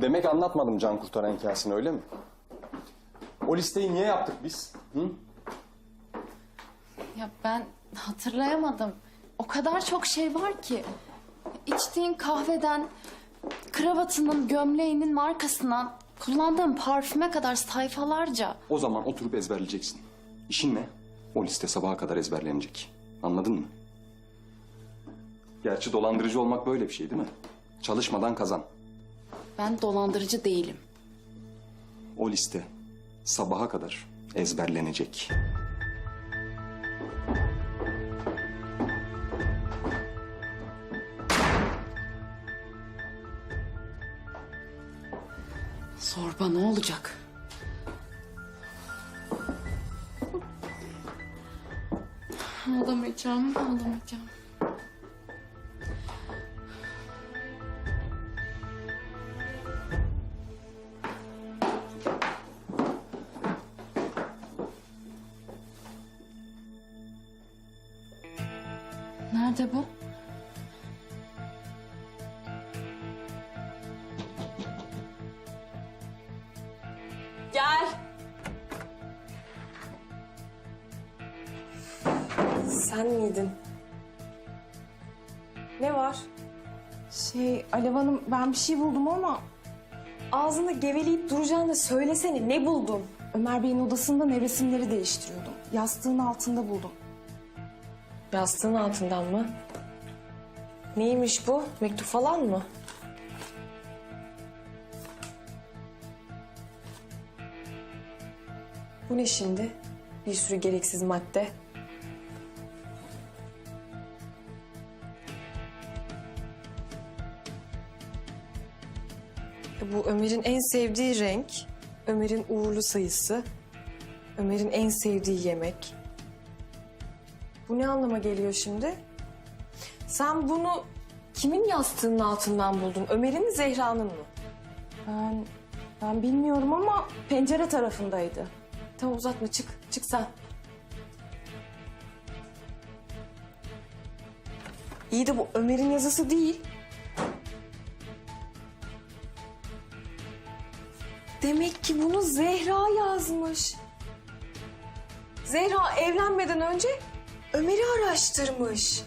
Demek anlatmadım can kurtaran hikayesini öyle mi? O listeyi niye yaptık biz? Hı? Ya ben hatırlayamadım. O kadar çok şey var ki. İçtiğin kahveden, kravatının, gömleğinin markasından, kullandığın parfüme kadar sayfalarca. O zaman oturup ezberleyeceksin. İşin ne? O liste sabaha kadar ezberlenecek. Anladın mı? Gerçi dolandırıcı olmak böyle bir şey değil mi? Çalışmadan kazan. Ben dolandırıcı değilim. O liste sabaha kadar ezberlenecek. Zorba ne olacak? Ağlamayacağım, ağlamayacağım. Nerede bu? Gel. Sen miydin? Ne var? Şey Alev Hanım ben bir şey buldum ama Ağzında geveleyip duracağını da söylesene. Ne buldun? Ömer Bey'in odasında nevresimleri değiştiriyordum. Yastığın altında buldum. Yastığın altından mı? Neymiş bu? Mektup falan mı? Bu ne şimdi? Bir sürü gereksiz madde. Bu Ömer'in en sevdiği renk, Ömer'in uğurlu sayısı, Ömer'in en sevdiği yemek. Bu ne anlama geliyor şimdi? Sen bunu kimin yastığının altından buldun? Ömer'in mi Zehra'nın mı? Ben ben bilmiyorum ama pencere tarafındaydı. Tamam uzatma çık. Çık sen. İyi de bu Ömer'in yazısı değil. Demek ki bunu Zehra yazmış. Zehra evlenmeden önce Ömer'i araştırmış.